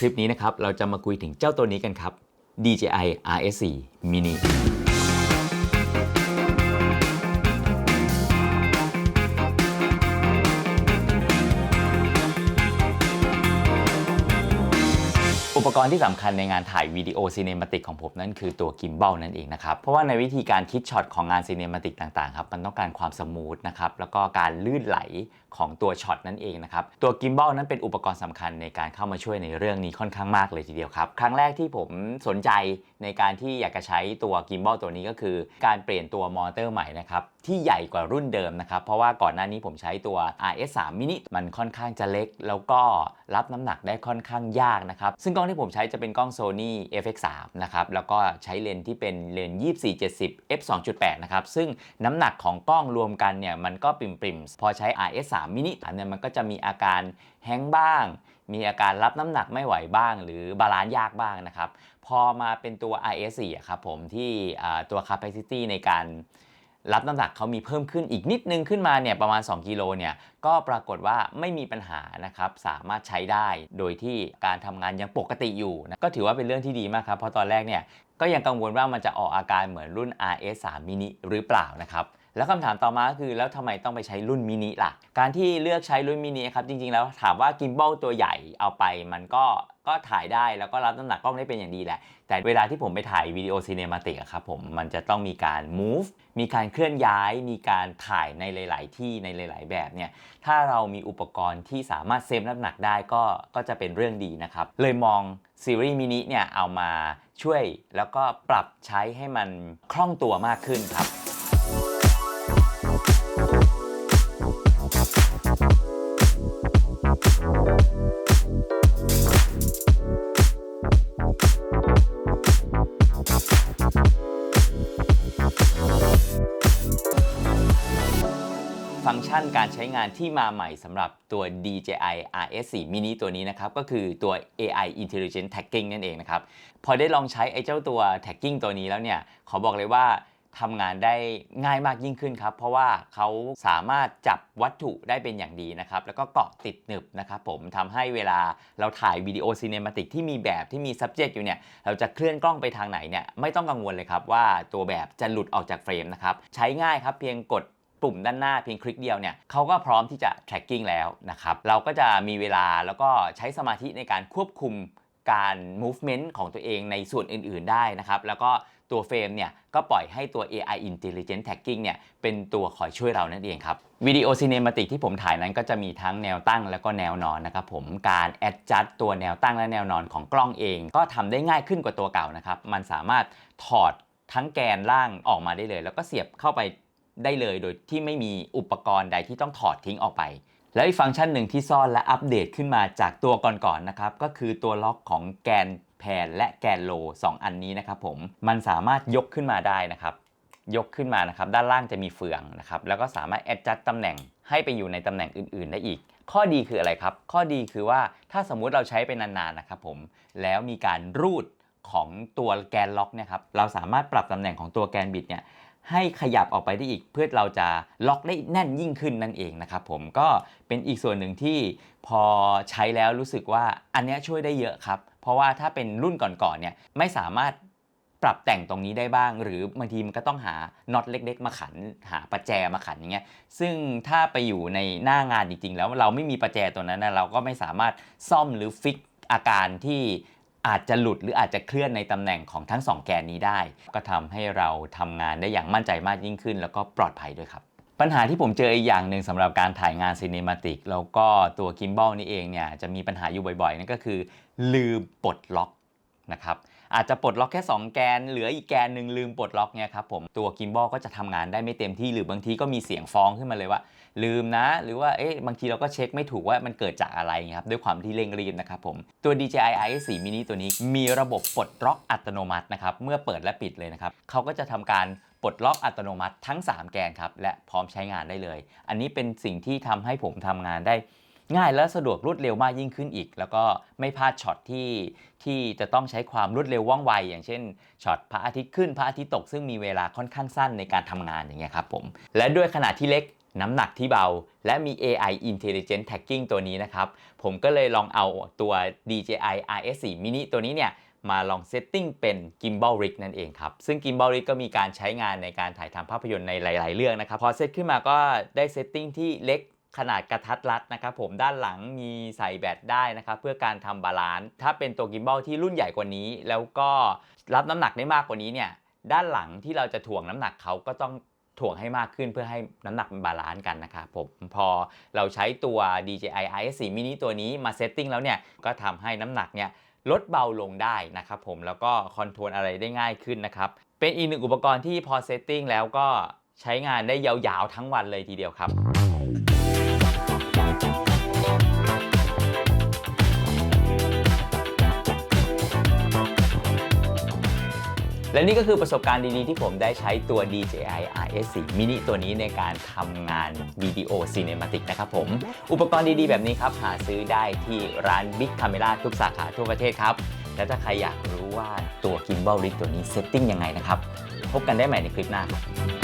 คลิปนี้นะครับเราจะมาคุยถึงเจ้าตัวนี้กันครับ DJI RS4 Mini อุปกรณ์ที่สำคัญในงานถ่ายวิดีโอซีเนมาติกของผมนั่นคือตัวกิม b บ l นั่นเองนะครับ เพราะว่าในวิธีการคิดช็อตของงานซีเนมาติกต่างๆครับมันต้องการความสมูทนะครับแล้วก็การลื่นไหลของตัวช็อตนั่นเองนะครับตัวกิม b บ l นั้นเป็นอุปกรณ์สำคัญในการเข้ามาช่วยในเรื่องนี้ค่อนข้างมากเลยทีเดียวครับ ครั้งแรกที่ผมสนใจในการที่อยากจะใช้ตัวกิม b บ l ตัวนี้ก็คือ การเปลี่ยนตัวมอเตอร์ใหม่นะครับที่ใหญ่กว่ารุ่นเดิมนะครับ เพราะว่าก่อนหน้านี้ผมใช้ตัว RS3 mini มันค่อนข้างจะเล็ก แล้วก็รับน้ำหนักได้ค่อนข้างยากนะครับ ซึ่งกล้องที่ผมใช้จะเป็นกล้อง Sony FX3 นะครับ แล้วก็ใช้เลนส์ที่เป็นเลนส์2470 f 2.8นะครับ ซึ่งน้ำหนักของกล้องรวมกันเนี่ย มันก็ปริมๆ พอใช้ RS3 mini เนี่ยมันก็จะมีอาการแฮงบ้าง มีอาการรับน้ำหนักไม่ไหวบ้าง หรือบาลานซ์ยากบ้างนะครับ พอมาเป็นตัว RS4 ครับผมที่ตัว capacity ในการ รับน้ำหนักเขามีเพิ่มขึ้นอีกนิดนึงขึ้นมาเนี่ยประมาณ 2 กิโลเนี่ยก็ปรากฏว่าไม่มีปัญหานะครับสามารถใช้ได้โดยที่การทำงานยังปกติอยู่นะก็ถือว่าเป็นเรื่องที่ดีมากครับเพราะตอนแรกเนี่ยก็ยังกังวลว่ามันจะออกอาการเหมือนรุ่น RS3 mini หรือเปล่านะครับ แล้วคำถามต่อมาก็คือแล้วทำไมต้องไปใช้รุ่นมินิล่ะ การที่เลือกใช้รุ่นมินิครับจริงๆแล้วถามว่ากิม b บ l ตัวใหญ่เอาไปมันก็ก็ถ่ายได้แล้วก็รับน้ำหนักกล้องได้เป็นอย่างดีแหละ แต่เวลาที่ผมไปถ่ายวิดีโอซีเนมาติกครับผมมันจะต้องมีการ move มีการเคลื่อนย้าย มีการถ่ายในหลาย ๆ ที่ในหลาย ๆ แบบเนี่ยถ้าเรามีอุปกรณ์ที่สามารถเซฟน้ำหนักได้ก็ก็จะเป็นเรื่องดีนะครับ เลยมองซีรีส์มินิเนี่ยเอามาช่วยแล้วก็ปรับใช้ให้มันคล่องตัวมากขึ้นครับ ฟังก์ชันการใช้งานที่มาใหม่สำหรับตัว DJI RS4 mini ตัวนี้นะครับ ก็คือตัว AI Intelligent Tagging นั่นเองนะครับ พอได้ลองใช้ไอ้เจ้าตัว tagging ตัวนี้แล้วเนี่ย ขอบอกเลยว่า ทำงานได้ง่ายมากยิ่งขึ้นครับ เพราะว่าเขาสามารถจับวัตถุได้เป็นอย่างดีนะครับ แล้วก็เกาะติดหนึบนะครับผมทำให้เวลาเราถ่ายวิดีโอซีเนมาติกที่มีแบบที่มี subject อยู่เนี่ย เราจะเคลื่อนกล้องไปทางไหนเนี่ยไม่ต้องกังวลเลยครับว่าตัวแบบจะหลุดออกจากเฟรมนะครับ ใช้ง่ายครับเพียงกดปุ่มด้านหน้าเพียงคลิกเดียวเนี่ยเขาก็พร้อมที่จะ tracking แล้วนะครับ เราก็จะมีเวลาแล้วก็ใช้สมาธิในการควบคุมการ movement ของตัวเองในส่วนอื่น ๆ ได้นะครับ แล้วก็ ตัวเฟรมเนี่ยก็ปล่อยให้ตัว AI Intelligent Tagging เนี่ยเป็นตัวคอยช่วยเรานั่นเองครับวิดีโอซีเนมาติกที่ผมถ่ายนั้นก็จะมีทั้งแนวตั้งแล้วก็แนวนอนนะครับผมการ adjust ตัวแนวตั้งและแนวนอนของกล้องเอง ก็ทำได้ง่ายขึ้นกว่าตัวเก่านะครับมันสามารถถอดทั้งแกนล่างออกมาได้เลย แล้วก็เสียบเข้าไปได้เลยโดยที่ไม่มีอุปกรณ์ใดที่ต้องถอดทิ้งออกไป แล้วอีกฟังก์ชันหนึ่งที่ซ่อนและอัปเดตขึ้นมาจากตัวก่อนๆนะครับ ก็คือตัวล็อกของแกนแพนและแกนโล 2 อันนี้นะครับผมมันสามารถยกขึ้นมาได้นะครับ ยกขึ้นมานะครับ ด้านล่างจะมีเฟืองนะครับ แล้วก็สามารถ adjust ตำแหน่งให้ไปอยู่ในตำแหน่งอื่น ๆ ได้อีก ข้อดีคืออะไรครับ ข้อดีคือว่าถ้าสมมุติเราใช้ไปนานๆนะครับผมแล้วมีการรูดของตัวแกนล็อกเนี่ยครับเราสามารถปรับตำแหน่งของตัวแกนบิดเนี่ย ให้ขยับออกไปได้อีก เพื่อเราจะล็อกได้แน่นยิ่งขึ้นนั่นเองนะครับผมก็เป็นอีกส่วนหนึ่งที่พอใช้แล้วรู้สึกว่าอันนี้ช่วยได้เยอะครับ เพราะว่าถ้าเป็นรุ่นก่อนๆเนี่ยไม่สามารถปรับแต่งตรงนี้ได้บ้าง หรือบางทีมันก็ต้องหาน็อตเล็ก ๆ มาขันหาประแจมาขันอย่างเงี้ยซึ่งถ้าไปอยู่ในหน้างานจริงๆ แล้วเราไม่มีประแจตัวนั้นนะเราก็ไม่สามารถซ่อมหรือฟิกอาการที่ อาจจะหลุดหรืออาจจะเคลื่อนในตำแหน่งของทั้ง 2 แกนนี้ได้ ก็ทำให้เราทำงานได้อย่างมั่นใจมากยิ่งขึ้น แล้วก็ปลอดภัยด้วยครับ ปัญหาที่ผมเจออีกอย่างหนึ่งสำหรับการถ่ายงานซีเนมาติกแล้วก็ตัวกิมบอลนี่เองเนี่ยจะมีปัญหาอยู่บ่อยๆนั่นก็คือ ลืมปลดล็อกนะครับ อาจจะปลดล็อกแค่ 2 แกน เหลืออีกแกนหนึ่งลืมปลดล็อกเนี่ยครับผมตัวกิมบ a l ก็จะทำงานได้ไม่เต็มที่หรือบางทีก็มีเสียงฟ้องขึ้นมาเลยว่า ลืมนะ หรือว่าเอ๊ะบางทีเราก็เช็คไม่ถูกว่ามันเกิดจากอะไรครับด้วยความที่เร่งรีบนะครับผมตัว DJI IS4 mini ตัวนี้มีระบบปลดล็อกอัตโนมัตินะครับเมื่อเปิดและปิดเลยนะครับเขาก็จะทำการปลดล็อกอัตโนมัติทั้ง 3 แกนครับและพร้อมใช้งานได้เลย อันนี้เป็นสิ่งที่ทำให้ผมทำงานได้ ง่ายและสะดวกรวดเร็วมากยิ่งขึ้นอีก แล้วก็ไม่พลาดช็อตที่ที่จะต้องใช้ความรวดเร็วว่องไว อย่างเช่นช็อตพระอาทิตย์ขึ้นพระอาทิตย์ตก ซึ่งมีเวลาค่อนข้างสั้นในการทำงานอย่างเงี้ยครับผมและด้วยขนาดที่เล็กน้ำหนักที่เบา และมี AI Intelligent Tagging ตัวนี้นะครับ ผมก็เลยลองเอาตัว DJI RS4 mini ตัวนี้เนี่ยมาลองเซตติ้งเป็น Gimbal Rig นั่นเองครับ ซึ่ง Gimbal Rig ก็มีการใช้งานในการถ่ายทำภาพยนตร์ในหลาย ๆ เรื่องนะครับ พอเซตขึ้นมาก็ได้เซตติ้งที่เล็ก ขนาดกระทัดรัดนะครับผมด้านหลังมีใส่แบตได้นะครับเพื่อการทำบาลานซ์ถ้าเป็นตัว Gimbal ที่รุ่นใหญ่กว่านี้ แล้วก็รับน้ำหนักได้มากกว่านี้เนี่ยด้านหลังที่เราจะถ่วงน้ำหนักเขาก็ต้องถ่วงให้มากขึ้นเพื่อให้น้ำหนักมันบาลานซ์กันนะครับผมพอเราใช้ตัว DJI RS4 mini ตัวนี้มาเซตติ้งแล้วเนี่ยก็ทำให้น้ำหนักเนี่ยลดเบาลงได้นะครับผมแล้วก็คอนโทรลอะไรได้ง่ายขึ้นนะครับเป็นอีกหนึ่งอุปกรณ์ที่พอเซตติ้งแล้วก็ใช้งานได้ยาวๆทั้งวันเลยทีเดียวครับ และนี่ก็คือประสบการณ์ดีๆ ที่ผมได้ใช้ตัว DJI RS4 mini ตัวนี้ในการทำงานวิดีโอซีเนมาติกนะครับผม อุปกรณ์ดีๆ แบบนี้ครับ หาซื้อได้ที่ร้าน Big Camera ทุกสาขาทั่วประเทศครับ และถ้าใครอยากรู้ว่าตัว Gimbal Rig ตัวนี้เซตติ้งยังไงนะครับ พบกันได้ใหม่ในคลิปหน้าครับ